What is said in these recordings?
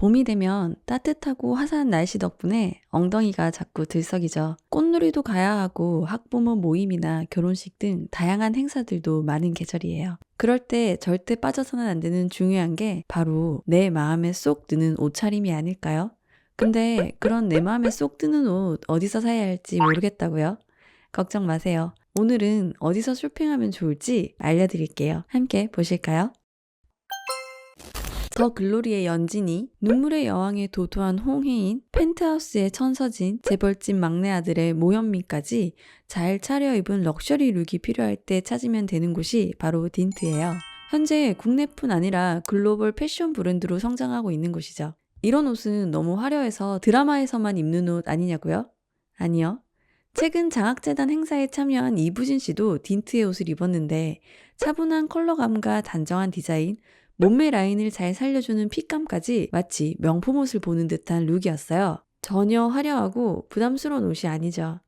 봄이 되면 따뜻하고 화사한 날씨 덕분에 엉덩이가 자꾸 들썩이죠. 꽃놀이도 가야 하고 학부모 모임이나 결혼식 등 다양한 행사들도 많은 계절이에요. 그럴 때 절대 빠져서는 안 되는 중요한 게 바로 내 마음에 쏙 드는 옷차림이 아닐까요? 근데 그런 내 마음에 쏙 드는 옷 어디서 사야 할지 모르겠다고요? 걱정 마세요. 오늘은 어디서 쇼핑하면 좋을지 알려드릴게요. 함께 보실까요? 더 글로리의 연진이, 눈물의 여왕의 도도한 홍혜인, 펜트하우스의 천서진, 재벌집 막내 아들의 모현민까지 잘 차려입은 럭셔리 룩이 필요할 때 찾으면 되는 곳이 바로 딘트예요. 현재 국내뿐 아니라 글로벌 패션 브랜드로 성장하고 있는 곳이죠. 이런 옷은 너무 화려해서 드라마에서만 입는 옷 아니냐고요? 아니요. 최근 장학재단 행사에 참여한 이부진 씨도 딘트의 옷을 입었는데 차분한 컬러감과 단정한 디자인, 몸매 라인을 잘 살려주는 핏감까지 마치 명품 옷을 보는 듯한 룩이었어요. 전혀 화려하고 부담스러운 옷이 아니죠.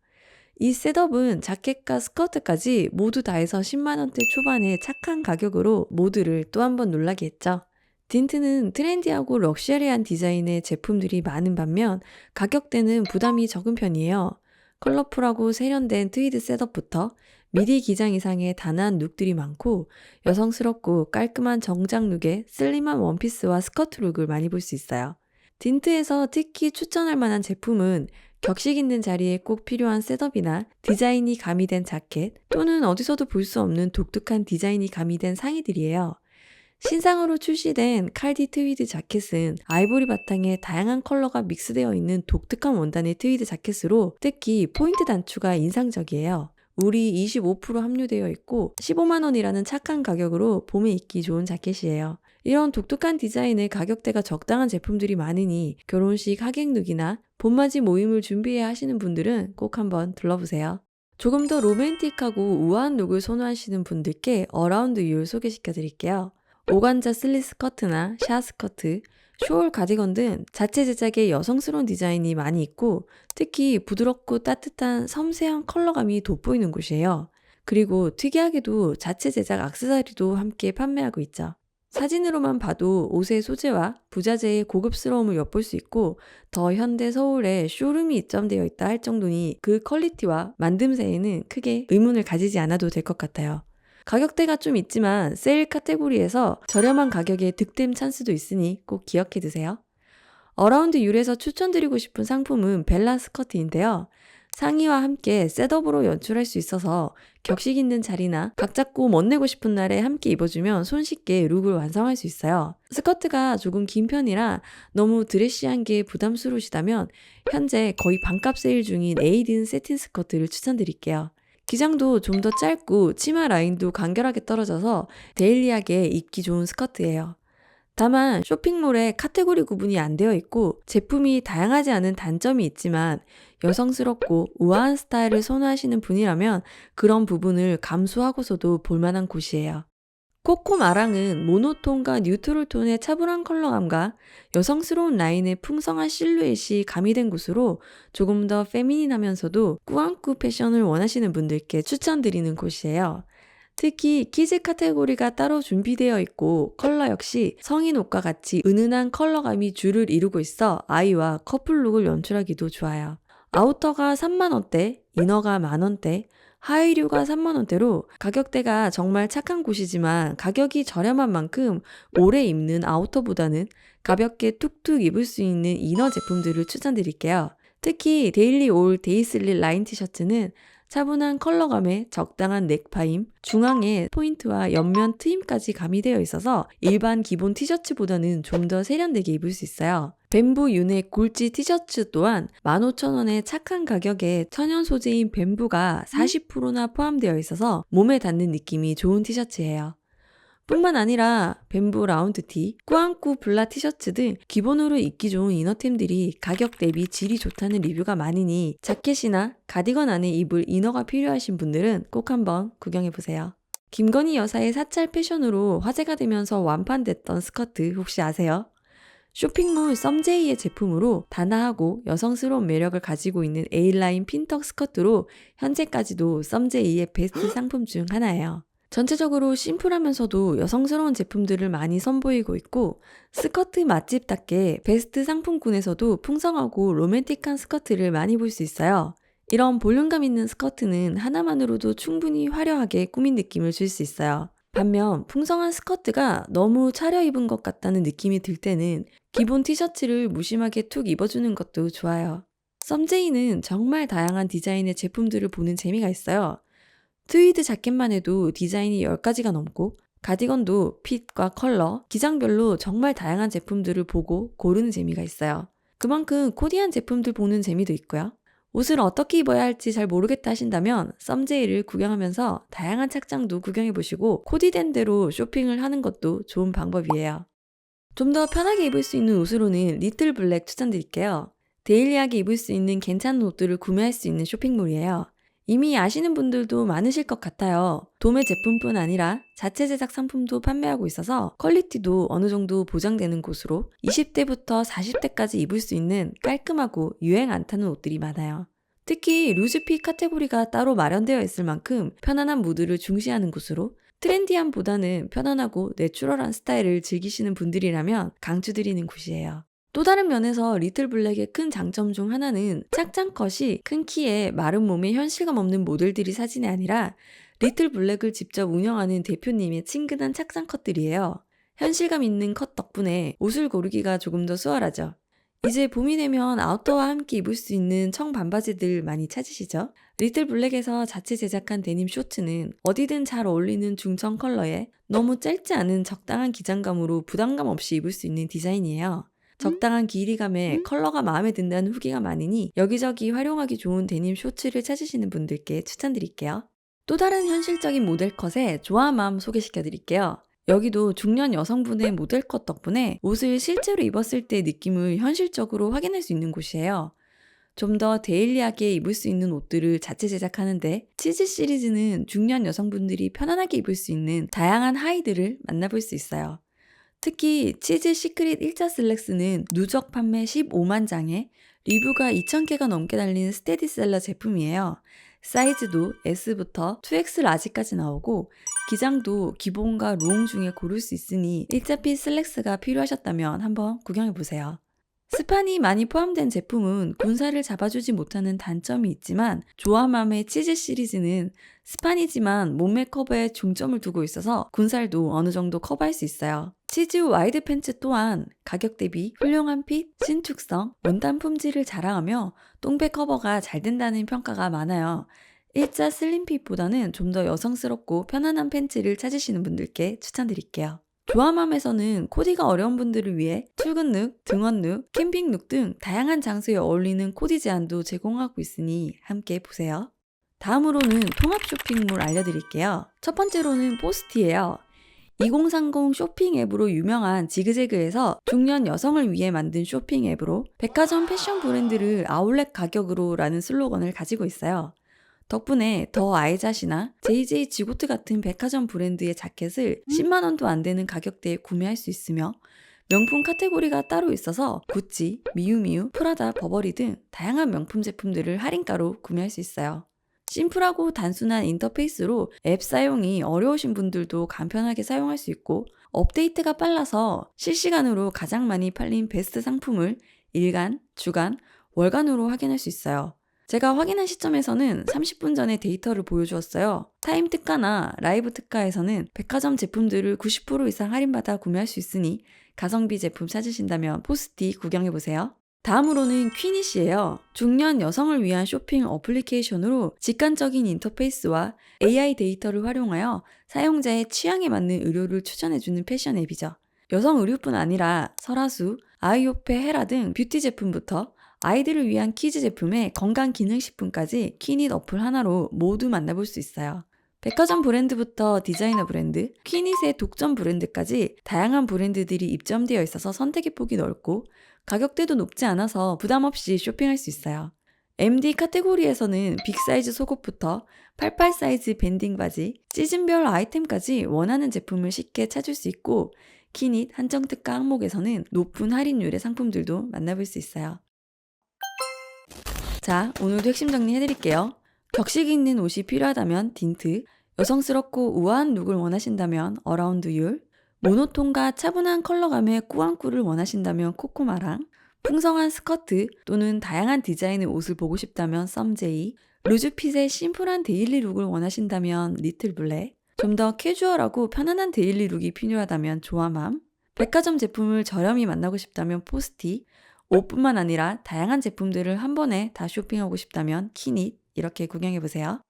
이 셋업은 자켓과 스커트까지 모두 다 해서 10만원대 초반의 착한 가격으로 모두를 또 한 번 놀라게 했죠. 딘트는 트렌디하고 럭셔리한 디자인의 제품들이 많은 반면 가격대는 부담이 적은 편이에요. 컬러풀하고 세련된 트위드 셋업부터 미디 기장 이상의 단아한 룩들이 많고 여성스럽고 깔끔한 정장 룩에 슬림한 원피스와 스커트 룩을 많이 볼 수 있어요. 딘트에서 특히 추천할 만한 제품은 격식 있는 자리에 꼭 필요한 셋업이나 디자인이 가미된 자켓 또는 어디서도 볼 수 없는 독특한 디자인이 가미된 상의들이에요. 신상으로 출시된 칼디 트위드 자켓은 아이보리 바탕에 다양한 컬러가 믹스되어 있는 독특한 원단의 트위드 자켓으로 특히 포인트 단추가 인상적이에요. 울이 25% 함유되어 있고 15만원이라는 착한 가격으로 봄에 입기 좋은 자켓이에요. 이런 독특한 디자인의 가격대가 적당한 제품들이 많으니 결혼식 하객룩이나 봄맞이 모임을 준비해야 하시는 분들은 꼭 한번 둘러보세요. 조금 더 로맨틱하고 우아한 룩을 선호하시는 분들께 어라운드 유를 소개시켜 드릴게요. 오간자 슬리 스커트나 샤 스커트, 쇼울 가디건 등 자체 제작의 여성스러운 디자인이 많이 있고 특히 부드럽고 따뜻한 섬세한 컬러감이 돋보이는 곳이에요. 그리고 특이하게도 자체 제작 악세사리도 함께 판매하고 있죠. 사진으로만 봐도 옷의 소재와 부자재의 고급스러움을 엿볼 수 있고 더 현대 서울에 쇼룸이 입점되어 있다 할 정도니 그 퀄리티와 만듦새에는 크게 의문을 가지지 않아도 될 것 같아요. 가격대가 좀 있지만 세일 카테고리에서 저렴한 가격에 득템 찬스도 있으니 꼭 기억해 두세요. 어라운드 율에서 추천드리고 싶은 상품은 벨라 스커트인데요. 상의와 함께 셋업으로 연출할 수 있어서 격식 있는 자리나 각 잡고 멋내고 싶은 날에 함께 입어주면 손쉽게 룩을 완성할 수 있어요. 스커트가 조금 긴 편이라 너무 드레시한 게 부담스러우시다면 현재 거의 반값 세일 중인 에이든 세틴 스커트를 추천드릴게요. 기장도 좀 더 짧고 치마 라인도 간결하게 떨어져서 데일리하게 입기 좋은 스커트예요. 다만 쇼핑몰에 카테고리 구분이 안 되어 있고 제품이 다양하지 않은 단점이 있지만 여성스럽고 우아한 스타일을 선호하시는 분이라면 그런 부분을 감수하고서도 볼만한 곳이에요. 코코 마랑은 모노톤과 뉴트럴 톤의 차분한 컬러감과 여성스러운 라인의 풍성한 실루엣이 가미된 곳으로 조금 더 페미닌하면서도 꾸안꾸 패션을 원하시는 분들께 추천드리는 곳이에요. 특히 키즈 카테고리가 따로 준비되어 있고 컬러 역시 성인 옷과 같이 은은한 컬러감이 줄을 이루고 있어 아이와 커플룩을 연출하기도 좋아요. 아우터가 3만원대, 이너가 만원대, 하이류가 3만원대로 가격대가 정말 착한 곳이지만 가격이 저렴한 만큼 오래 입는 아우터보다는 가볍게 툭툭 입을 수 있는 이너 제품들을 추천드릴게요. 특히 데일리 올 데이슬리 라인 티셔츠는 차분한 컬러감에 적당한 넥파임, 중앙에 포인트와 옆면 트임까지 가미되어 있어서 일반 기본 티셔츠보다는 좀 더 세련되게 입을 수 있어요. 뱀부 윤의 굴지 티셔츠 또한 15,000원의 착한 가격에 천연 소재인 뱀부가 40%나 포함되어 있어서 몸에 닿는 느낌이 좋은 티셔츠예요. 뿐만 아니라 뱀부 라운드티, 꾸안꾸 블라 티셔츠 등 기본으로 입기 좋은 이너템들이 가격 대비 질이 좋다는 리뷰가 많으니 자켓이나 가디건 안에 입을 이너가 필요하신 분들은 꼭 한번 구경해보세요. 김건희 여사의 사찰 패션으로 화제가 되면서 완판됐던 스커트 혹시 아세요? 쇼핑몰 썸제이의 제품으로 단아하고 여성스러운 매력을 가지고 있는 A라인 핀턱 스커트로 현재까지도 썸제이의 베스트 상품 중 하나예요. 전체적으로 심플하면서도 여성스러운 제품들을 많이 선보이고 있고 스커트 맛집답게 베스트 상품군에서도 풍성하고 로맨틱한 스커트를 많이 볼 수 있어요. 이런 볼륨감 있는 스커트는 하나만으로도 충분히 화려하게 꾸민 느낌을 줄 수 있어요. 반면 풍성한 스커트가 너무 차려입은 것 같다는 느낌이 들 때는 기본 티셔츠를 무심하게 툭 입어주는 것도 좋아요. 썸제이는 정말 다양한 디자인의 제품들을 보는 재미가 있어요. 트위드 자켓만 해도 디자인이 10가지가 넘고 가디건도 핏과 컬러, 기장별로 정말 다양한 제품들을 보고 고르는 재미가 있어요. 그만큼 코디한 제품들 보는 재미도 있고요. 옷을 어떻게 입어야 할지 잘 모르겠다 하신다면 썸제이를 구경하면서 다양한 착장도 구경해 보시고 코디된 대로 쇼핑을 하는 것도 좋은 방법이에요. 좀 더 편하게 입을 수 있는 옷으로는 리틀 블랙 추천드릴게요. 데일리하게 입을 수 있는 괜찮은 옷들을 구매할 수 있는 쇼핑몰이에요. 이미 아시는 분들도 많으실 것 같아요. 도매 제품뿐 아니라 자체 제작 상품도 판매하고 있어서 퀄리티도 어느 정도 보장되는 곳으로 20대부터 40대까지 입을 수 있는 깔끔하고 유행 안 타는 옷들이 많아요. 특히 루즈핏 카테고리가 따로 마련되어 있을 만큼 편안한 무드를 중시하는 곳으로 트렌디함보다는 편안하고 내추럴한 스타일을 즐기시는 분들이라면 강추드리는 곳이에요. 또 다른 면에서 리틀 블랙의 큰 장점 중 하나는 착장 컷이 큰 키에 마른 몸에 현실감 없는 모델들이 사진이 아니라 리틀 블랙을 직접 운영하는 대표님의 친근한 착장 컷들이에요. 현실감 있는 컷 덕분에 옷을 고르기가 조금 더 수월하죠. 이제 봄이 되면 아우터와 함께 입을 수 있는 청 반바지들 많이 찾으시죠? 리틀 블랙에서 자체 제작한 데님 쇼츠는 어디든 잘 어울리는 중청 컬러에 너무 짧지 않은 적당한 기장감으로 부담감 없이 입을 수 있는 디자인이에요. 적당한 길이감에 컬러가 마음에 든다는 후기가 많으니 여기저기 활용하기 좋은 데님 쇼츠를 찾으시는 분들께 추천드릴게요. 또 다른 현실적인 모델 컷의 좋아한 마음 소개시켜 드릴게요. 여기도 중년 여성분의 모델 컷 덕분에 옷을 실제로 입었을 때 느낌을 현실적으로 확인할 수 있는 곳이에요. 좀 더 데일리하게 입을 수 있는 옷들을 자체 제작하는데 치즈 시리즈는 중년 여성분들이 편안하게 입을 수 있는 다양한 하이들을 만나볼 수 있어요. 특히 치즈 시크릿 1자 슬랙스는 누적 판매 15만 장에 리뷰가 2,000개가 넘게 달린 스테디셀러 제품이에요. 사이즈도 S부터 2X 라지까지 나오고 기장도 기본과 롱 중에 고를 수 있으니 일자핏 슬랙스가 필요하셨다면 한번 구경해보세요. 스판이 많이 포함된 제품은 군살을 잡아주지 못하는 단점이 있지만 조아맘의 치즈 시리즈는 스판이지만 몸매 커버에 중점을 두고 있어서 군살도 어느 정도 커버할 수 있어요. 치즈 와이드 팬츠 또한 가격 대비 훌륭한 핏, 신축성, 원단 품질을 자랑하며 똥배 커버가 잘 된다는 평가가 많아요. 일자 슬림핏보다는 좀 더 여성스럽고 편안한 팬츠를 찾으시는 분들께 추천드릴게요. 조아맘에서는 코디가 어려운 분들을 위해 출근 룩, 등원 룩, 캠핑 룩 등 다양한 장소에 어울리는 코디 제안도 제공하고 있으니 함께 보세요. 다음으로는 통합 쇼핑몰 알려드릴게요. 첫 번째로는 포스티예요. 2030 쇼핑 앱으로 유명한 지그재그에서 중년 여성을 위해 만든 쇼핑 앱으로 백화점 패션 브랜드를 아울렛 가격으로 라는 슬로건을 가지고 있어요. 덕분에 더 아이자시나 JJ 지고트 같은 백화점 브랜드의 자켓을 10만 원도 안 되는 가격대에 구매할 수 있으며 명품 카테고리가 따로 있어서 구찌, 미우미우, 프라다, 버버리 등 다양한 명품 제품들을 할인가로 구매할 수 있어요. 심플하고 단순한 인터페이스로 앱 사용이 어려우신 분들도 간편하게 사용할 수 있고 업데이트가 빨라서 실시간으로 가장 많이 팔린 베스트 상품을 일간, 주간, 월간으로 확인할 수 있어요. 제가 확인한 시점에서는 30분 전에 데이터를 보여주었어요. 타임 특가나 라이브 특가에서는 백화점 제품들을 90% 이상 할인받아 구매할 수 있으니 가성비 제품 찾으신다면 포스티 구경해보세요. 다음으로는 퀴니시예요. 중년 여성을 위한 쇼핑 어플리케이션으로 직관적인 인터페이스와 AI 데이터를 활용하여 사용자의 취향에 맞는 의료를 추천해주는 패션 앱이죠. 여성 의류뿐 아니라 설화수, 아이오페 헤라 등 뷰티 제품부터 아이들을 위한 키즈 제품에 건강 기능식품까지 키닛 어플 하나로 모두 만나볼 수 있어요. 백화점 브랜드부터 디자이너 브랜드, 퀴닛의 독점 브랜드까지 다양한 브랜드들이 입점되어 있어서 선택의 폭이 넓고 가격대도 높지 않아서 부담 없이 쇼핑할 수 있어요. MD 카테고리에서는 빅 사이즈 속옷부터 88 사이즈 밴딩 바지, 시즌별 아이템까지 원하는 제품을 쉽게 찾을 수 있고 키닛 한정 특가 항목에서는 높은 할인율의 상품들도 만나볼 수 있어요. 자, 오늘도 핵심 정리해드릴게요. 격식 있는 옷이 필요하다면 딘트, 여성스럽고 우아한 룩을 원하신다면 어라운드 율, 모노톤과 차분한 컬러감의 꾸안꾸를 원하신다면 코코마랑, 풍성한 스커트 또는 다양한 디자인의 옷을 보고 싶다면 썸제이, 루즈핏의 심플한 데일리 룩을 원하신다면 리틀 블랙, 좀 더 캐주얼하고 편안한 데일리 룩이 필요하다면 조아맘, 백화점 제품을 저렴이 만나고 싶다면 포스티, 옷뿐만 아니라 다양한 제품들을 한 번에 다 쇼핑하고 싶다면 키닛 이렇게 구경해 보세요.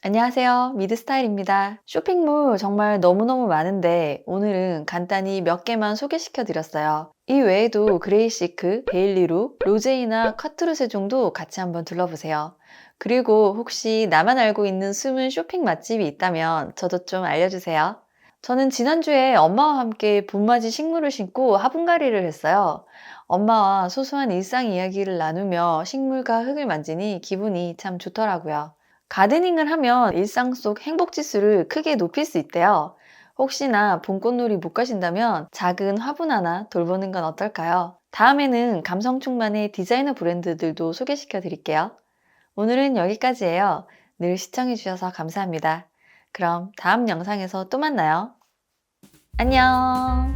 안녕하세요. 미드스타일입니다. 쇼핑몰 정말 너무너무 많은데 오늘은 간단히 몇 개만 소개시켜 드렸어요. 이 외에도 그레이시크, 데일리룩, 로제이나 카투르 세종도 같이 한번 둘러보세요. 그리고 혹시 나만 알고 있는 숨은 쇼핑 맛집이 있다면 저도 좀 알려주세요. 저는 지난주에 엄마와 함께 봄맞이 식물을 심고 화분갈이를 했어요. 엄마와 소소한 일상 이야기를 나누며 식물과 흙을 만지니 기분이 참 좋더라고요. 가드닝을 하면 일상 속 행복 지수를 크게 높일 수 있대요. 혹시나 봄꽃놀이 못 가신다면 작은 화분 하나 돌보는 건 어떨까요? 다음에는 감성 충만의 디자이너 브랜드들도 소개시켜 드릴게요. 오늘은 여기까지예요. 늘 시청해 주셔서 감사합니다. 그럼 다음 영상에서 또 만나요. 안녕!